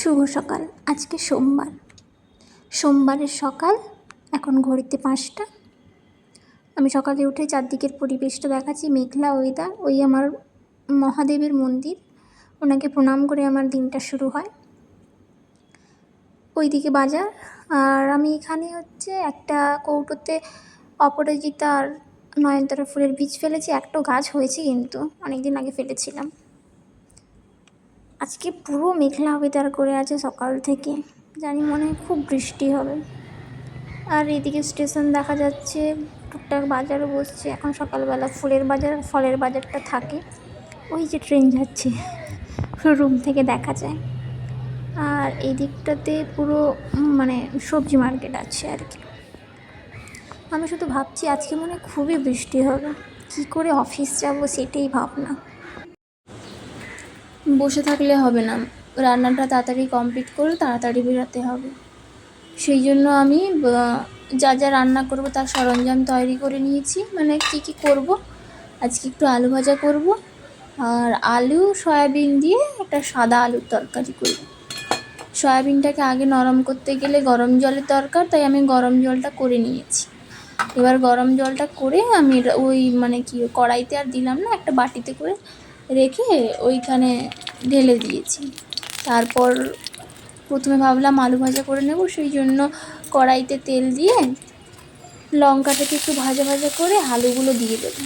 শুভ সকাল। আজকে সোমবার। সোমবারের সকাল, এখন ঘড়িতে পাঁচটা। আমি সকালে উঠে চারদিকের পরিবেশটা দেখাচ্ছি, মেঘলা ওয়েদার ওই আমার মহাদেবের মন্দির। ওনাকে প্রণাম করে আমার দিনটা শুরু হয়। ওইদিকে বাজার, আর আমি এখানে হচ্ছে একটা কৌটোতে অপরাজিতা আর নয়নতারা ফুলের বীজ ফেলেছি একটাও গাছ হয়েছে কিন্তু অনেক দিন আগে ফেলেছিলাম। আজকে পুরো মেঘলা ওয়েদার করে আছে সকাল থেকে। জানি মনে হয় খুব বৃষ্টি হবে। আর এদিকে স্টেশন দেখা যাচ্ছে, টুকটাক বাজারও বসছে। এখন সকালবেলা ফুলের বাজার, ফলের বাজারটা থাকে। ওই যে ট্রেন যাচ্ছে রুম থেকে দেখা যায়। আর এই দিকটাতে পুরো মানে সবজি মার্কেট আছে আর কি। আমি শুধু ভাবছি আজকে মনে খুবই বৃষ্টি হবে। কী করে অফিস যাব সেটাই ভাবনা। বসে থাকলে হবে না। রান্নাটা তাড়াতাড়ি কমপ্লিট করে তাড়াতাড়ি বেরোতে হবে। সেই জন্য আমি যা যা রান্না করব তার সরঞ্জাম তৈরি করে নিয়েছি। মানে কি কি করব? আজকে একটু আলু ভাজা করব আর আলু, সয়াবিন দিয়ে একটা সাদা আলুর তরকারি করব। সয়াবিনটাকে আগে নরম করতে গেলে গরম জলের দরকার, তাই আমি গরম জলটা করে নিয়েছি। এবার গরম জলটা করে আমি ওই মানে কি কড়াইতে আর দিলাম না, একটা বাটিতে করে রেখে ওইখানে ঢেলে দিয়েছি। তারপর প্রথমে ভাবলাম আলু ভাজা করে নেব, সেই জন্য কড়াইতে তেল দিয়ে লঙ্কাটাকে একটু ভাজা ভাজা করে আলুগুলো দিয়ে দেবো।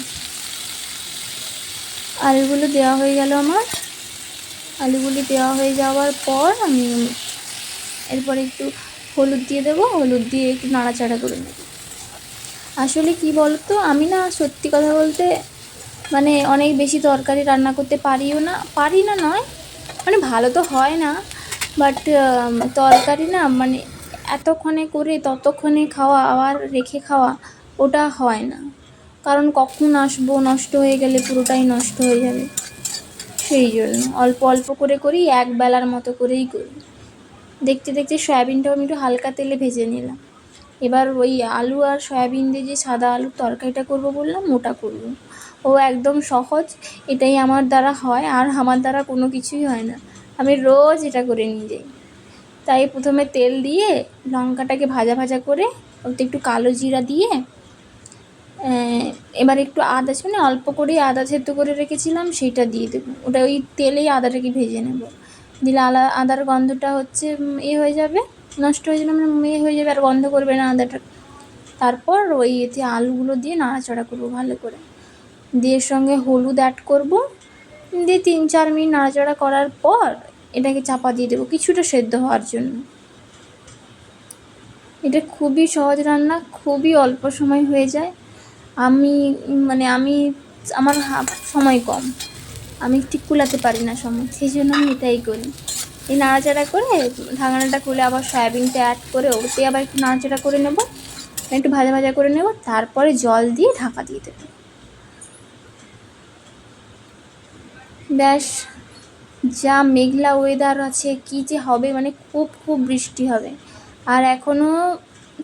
আলুগুলো দেওয়া হয়ে গেল আমার। আলুগুলি দেওয়া হয়ে যাওয়ার পর আমি এরপরে একটু হলুদ দিয়ে দেবো, হলুদ দিয়ে একটু নাড়াচাড়া করে নেব। আসলে কি বলতো, আমি না সত্যি কথা বলতে মানে অনেক বেশি তরকারি রান্না করতে পারিও না, পারি না নয় মানে ভালো তো হয় না বাট তরকারি না মানে এতক্ষণে করে ততক্ষণে খাওয়া আবার রেখে খাওয়া ওটা হয় না, কারণ কখন আসব নষ্ট হয়ে গেলে পুরোটাই নষ্ট হয়ে যাবে, সেই জন্য অল্প অল্প করে করি, এক বেলার মতো করেই করি, দেখতে দেখতে সয়াবিনটাও আমি একটু হালকা তেলে ভেজে নিলাম। এবার ওই আলু আর সয়াবিন দিয়ে যে সাদা আলুর তরকারিটা করব বললাম, ওটা করব। ও একদম সহজ, এটাই আমার দ্বারা হয়, আর আমার দ্বারা কোনো কিছুই হয় না। আমি রোজ এটা করে নিয়ে যাই। তাই প্রথমে তেল দিয়ে লঙ্কাটাকে ভাজা ভাজা করে, ওতে একটু কালো জিরা দিয়ে এবার একটু আদা শুনে অল্প করেই আদা সেদ্ধ করে রেখেছিলাম সেইটা দিয়ে দেবো। ওটা ওই তেলেই আদাটাকে ভেজে নেব। দিলে আলা, আদার গন্ধটা হচ্ছে এ হয়ে যাবে। নষ্ট হয়ে যাবে মানে মেয়ে হয়ে যাবে আর গন্ধ করবে না আদাটা। তারপর ওই এতে আলুগুলো দিয়ে নাড়াচাড়া করব ভালো করে। দিয়ে সঙ্গে হলুদ অ্যাড করব। দিয়ে তিন চার মিনিট নাড়াচাড়া করার পর এটাকে চাপা দিয়ে দেবো কিছুটা সেদ্ধ হওয়ার জন্য। এটা খুবই সহজ রান্না, খুবই অল্প সময় হয়ে যায়। আমি মানে আমি, আমার সময় কম। আমি ঠিক কুলাতে পারি না সময়, সেই জন্য আমি এটাই করি। এই নাড়াচাড়া করে ঢাকনাটা খুলে আবার সয়াবিনটা অ্যাড করে ওতে আবার একটু নাড়াচাড়া করে নেব। একটু ভাজা ভাজা করে নেব, তারপরে জল দিয়ে ঢাকা দিয়ে দেবো। ব্যাস, যা মেঘলা ওয়েদার আছে, কি যে হবে মানে খুব খুব বৃষ্টি হবে। আর এখনও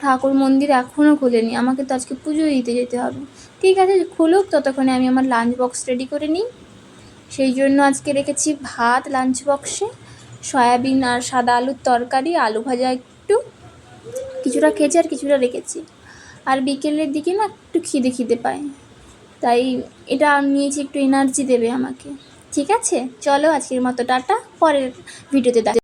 ঠাকুর মন্দির এখনও খোলেনি, আমাকে তো আজকে পুজো দিতে যেতে হবে। ঠিক আছে, খুলুক, ততক্ষণে আমি আমার লাঞ্চ বক্স রেডি করে নিই। সেই জন্য আজকে রেখেছি ভাত লাঞ্চ বক্সে সয়াবিন আর সাদা আলুর তরকারি, আলু ভাজা একটু, কিছুটা খেয়েছি আর কিছুটা রেখেছি। আর বিকেলের দিকে না একটু খিদে খিদে পায়। তাই এটা নিয়েছি একটু এনার্জি দেবে আমাকে। ঠিক আছে? চলো আজকের মতো, টাটা। পরের ভিডিওতে দেখা